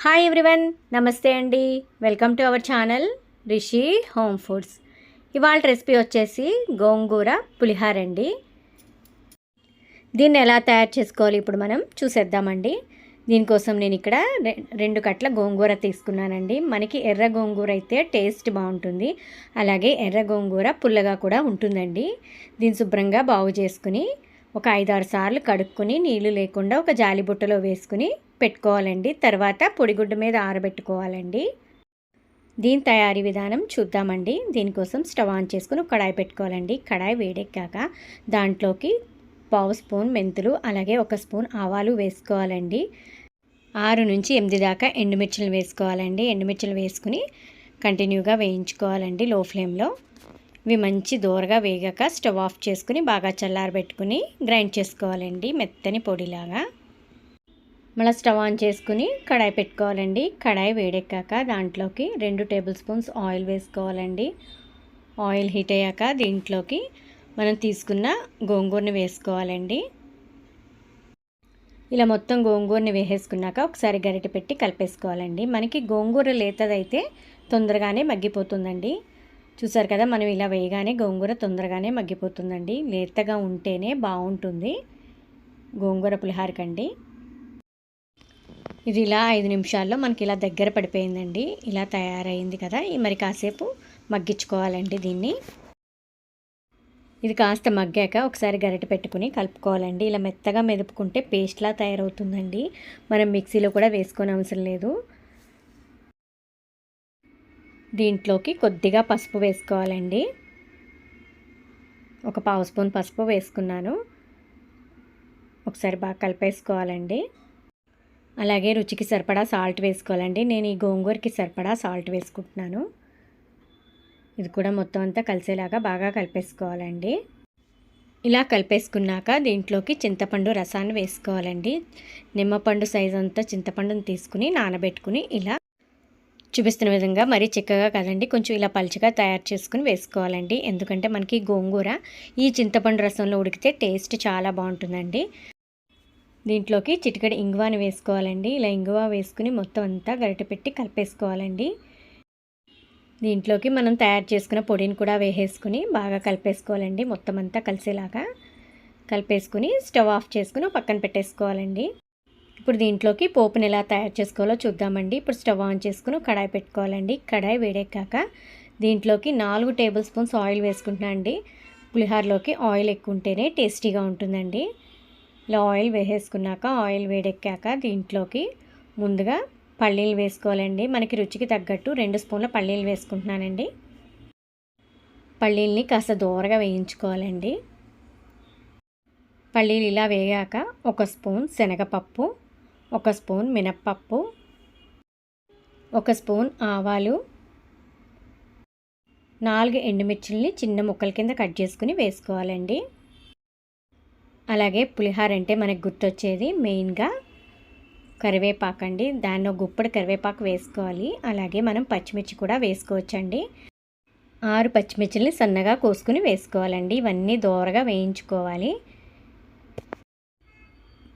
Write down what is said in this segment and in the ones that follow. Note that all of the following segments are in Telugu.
హాయ్ ఎవ్రీవన్ నమస్తే అండి. Welcome to our channel Rishi home foods ఇవాళ రెసిపీ వచ్చేసి గోంగూర పులిహార అండి. దీన్ని ఎలా తయారు చేసుకోవాలి ఇప్పుడు మనం చూసేద్దామండి. దీనికోసం నేను ఇక్కడ రె- రెండు కట్ల గోంగూర తీసుకున్నానండి. మనకి ఎర్ర గోంగూర అయితే టేస్ట్ బాగుంటుంది. అలాగే ఎర్ర గోంగూర పుల్లగా కూడా ఉంటుందండి. దీన్ని శుభ్రంగా బాగు చేసుకుని ఒక ఐదారు సార్లు కడుక్కొని నీళ్ళు లేకుండా ఒక జాలి బుట్టలో వేసుకుని పెట్టుకోవాలండి. తర్వాత పొడిగుడ్డ మీద ఆరబెట్టుకోవాలండి. దీని తయారీ విధానం చూద్దామండి. దీనికోసం స్టవ్ ఆన్ చేసుకుని కడాయి పెట్టుకోవాలండి. కడాయి వేడెక్కాక దాంట్లోకి పావు స్పూన్ మెంతులు అలాగే ఒక స్పూన్ ఆవాలు వేసుకోవాలండి. ఆరు నుంచి ఎనిమిది దాకా ఎండుమిర్చిలు వేసుకోవాలండి. ఎండుమిర్చిలు వేసుకుని కంటిన్యూగా వేయించుకోవాలండి లో ఫ్లేమ్లో. ఇవి మంచి దూరగా వేగాక స్టవ్ ఆఫ్ చేసుకుని బాగా చల్లారబెట్టుకుని గ్రైండ్ చేసుకోవాలండి మెత్తని పొడిలాగా. మళ్ళీ స్టవ్ ఆన్ చేసుకుని కడాయి పెట్టుకోవాలండి. కడాయి వేడెక్కాక దాంట్లోకి రెండు టేబుల్ స్పూన్స్ ఆయిల్ వేసుకోవాలండి. ఆయిల్ హీట్ అయ్యాక దీంట్లోకి మనం తీసుకున్న గోంగూరని వేసుకోవాలండి. ఇలా మొత్తం గోంగూరని వేసేసుకున్నాక ఒకసారి గరిటె పెట్టి కలిపేసుకోవాలండి. మనకి గోంగూర లేతదైతే తొందరగానే మగ్గిపోతుందండి. చూసారు కదా మనం ఇలా వేయగానే గోంగూర తొందరగానే మగ్గిపోతుందండి. లేతగా ఉంటేనే బాగుంటుంది గోంగూర పులిహారకండి. ఇది ఇలా ఐదు నిమిషాల్లో మనకి ఇలా దగ్గర పడిపోయిందండి. ఇలా తయారైంది కదా. మరి కాసేపు మగ్గించుకోవాలండి దీన్ని. ఇది కాస్త మగ్గాక ఒకసారి గరిటె పెట్టుకుని కలుపుకోవాలండి. ఇలా మెత్తగా మెదుపుకుంటే పేస్ట్లా తయారవుతుందండి. మనం మిక్సీలో కూడా వేసుకొని అవసరం లేదు. దీంట్లోకి కొద్దిగా పసుపు వేసుకోవాలండి. ఒక పావు స్పూన్ పసుపు వేసుకున్నాను. ఒకసారి బాగా కలిపేసుకోవాలండి. అలాగే రుచికి సరిపడా సాల్ట్ వేసుకోవాలండి. నేను ఈ గోంగూరకి సరిపడా సాల్ట్ వేసుకుంటున్నాను. ఇది కూడా మొత్తం అంతా కలిసేలాగా బాగా కలిపేసుకోవాలండి. ఇలా కలిపేసుకున్నాక దీంట్లోకి చింతపండు రసాన్ని వేసుకోవాలండి. నిమ్మపండు సైజ్ అంతా చింతపండుని తీసుకుని నానబెట్టుకుని ఇలా చూపిస్తున్న విధంగా మరీ చిక్కగా కదండి కొంచెం ఇలా పలుచగా తయారు చేసుకుని వేసుకోవాలండి. ఎందుకంటే మనకి గోంగూర ఈ చింతపండు రసంలో ఉడికితే టేస్ట్ చాలా బాగుంటుందండి. దీంట్లోకి చిటికడి ఇంగువాని వేసుకోవాలండి. ఇలా ఇంగువ వేసుకుని మొత్తం అంతా గరిటె పెట్టి కలిపేసుకోవాలండి. దీంట్లోకి మనం తయారు చేసుకున్న పొడిని కూడా వేసేసుకుని బాగా కలిపేసుకోవాలండి. మొత్తం అంతా కలిసేలాగా కలిపేసుకుని స్టవ్ ఆఫ్ చేసుకుని పక్కన పెట్టేసుకోవాలండి. ఇప్పుడు దీంట్లోకి పోపుని ఎలా తయారు చేసుకోవాలో చూద్దామండి. ఇప్పుడు స్టవ్ ఆన్ చేసుకుని కడాయి పెట్టుకోవాలండి. కడాయి వేడెక్కాక దీంట్లోకి నాలుగు టేబుల్ స్పూన్స్ ఆయిల్ వేసుకుంటున్నా అండి. పులిహోరలోకి ఆయిల్ ఎక్కువ ఉంటేనే టేస్టీగా ఉంటుందండి. ఇలా ఆయిల్ వేసేసుకున్నాక ఆయిల్ వేడెక్కాక దీంట్లోకి ముందుగా పల్లీలు వేసుకోవాలండి. మనకి రుచికి తగ్గట్టు రెండు స్పూన్ల పల్లీలు వేసుకుంటున్నానండి. పల్లీల్ని కాస్త దూరగా వేయించుకోవాలండి. పల్లీలు ఇలా వేగాక ఒక స్పూన్ శనగపప్పు ఒక స్పూన్ మినప్పప్పు ఒక స్పూన్ ఆవాలు నాలుగు ఎండుమిర్చిల్ని చిన్న ముక్కల కింద కట్ చేసుకుని వేసుకోవాలండి. అలాగే పులిహార అంటే మనకు గుర్తొచ్చేది మెయిన్గా కరివేపాకు అండి దానిలో గుప్పడి కరివేపాకు వేసుకోవాలి. అలాగే మనం పచ్చిమిర్చి కూడా వేసుకోవచ్చండి. ఆరు పచ్చిమిర్చిని సన్నగా కోసుకుని వేసుకోవాలండి. ఇవన్నీ దోరగా వేయించుకోవాలి.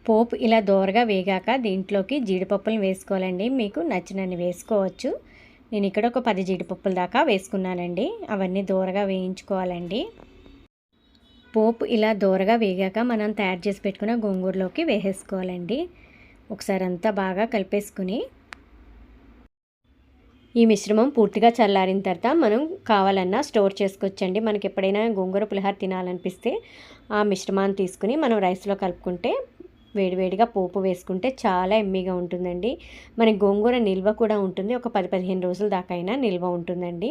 పోపు ఇలా దోరగా వేగాక దీంట్లోకి జీడిపప్పులు వేసుకోవాలండి. మీకు నచ్చినన్ని వేసుకోవచ్చు. నేను ఇక్కడ ఒక పది జీడిపప్పుల దాకా వేసుకున్నానండి. అవన్నీ దోరగా వేయించుకోవాలండి. పోపు ఇలా దూరగా వేగాక మనం తయారు చేసి పెట్టుకున్న గోంగూరలోకి వేసేసుకోవాలండి. ఒకసారి అంతా బాగా కలిపేసుకుని ఈ మిశ్రమం పూర్తిగా చల్లారిన తర్వాత మనం కావాలన్నా స్టోర్ చేసుకోవచ్చండి. మనకి ఎప్పుడైనా గోంగూర పులిహార తినాలనిపిస్తే ఆ మిశ్రమాన్ని తీసుకుని మనం రైస్లో కలుపుకుంటే వేడివేడిగా పోపు వేసుకుంటే చాలా ఎమ్మీగా ఉంటుందండి. మనకి గోంగూర నిల్వ కూడా ఉంటుంది. ఒక పది పదిహేను రోజుల దాకా అయినా నిల్వ ఉంటుందండి.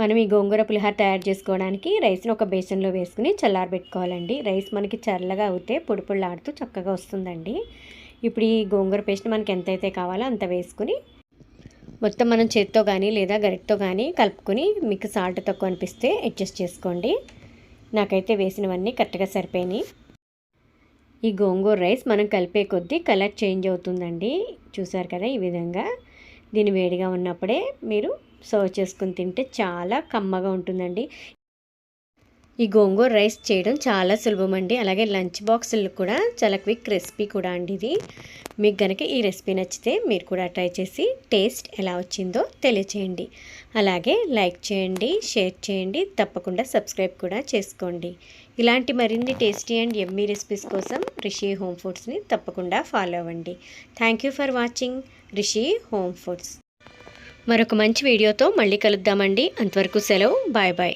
మనం ఈ గోంగూర పులిహార తయారు చేసుకోవడానికి రైస్ని ఒక బేసన్లో వేసుకుని చల్లారబెట్టుకోవాలండి. రైస్ మనకి చల్లగా అవుతే పొడి పొడిలాడుతూ చక్కగా వస్తుందండి. ఇప్పుడు ఈ గోంగూర పేస్ట్ మనకి ఎంతైతే కావాలో అంత వేసుకుని మొత్తం మనం చేత్తో కానీ లేదా గరిటతో కానీ కలుపుకొని మీకు సాల్ట్ తక్కువ అనిపిస్తే అడ్జస్ట్ చేసుకోండి. నాకైతే వేసినవన్నీ కరెక్ట్గా సరిపోయినాయి. ఈ గోంగూర రైస్ మనం కలిపే కొద్దీ కలర్ చేంజ్ అవుతుందండి. చూసారు కదా ఈ విధంగా? దీని వేడిగా ఉన్నప్పుడే మీరు సర్వ్ చేసుకుని తింటే చాలా కమ్మగా ఉంటుందండి. ఈ గోంగూర రైస్ చేయడం చాలా సులభం అండి. అలాగే లంచ్ బాక్సులు కూడా చాలా క్విక్ రెసిపీ కూడా అండి ఇది. మీకు కనుక ఈ రెసిపీ నచ్చితే మీరు కూడా ట్రై చేసి టేస్ట్ ఎలా వచ్చిందో తెలియచేయండి. అలాగే లైక్ చేయండి షేర్ చేయండి తప్పకుండా సబ్స్క్రైబ్ కూడా చేసుకోండి. ఇలాంటి మరిన్ని టేస్టీ అండ్ ఎమ్మీ రెసిపీస్ కోసం రిషి హోమ్ ఫుడ్స్ని తప్పకుండా ఫాలో అవ్వండి. Thank you for watching. Rishi home foods. మరొక మంచి వీడియోతో మళ్ళీ కలుద్దామండి. అంతవరకు సెలవు. Bye bye.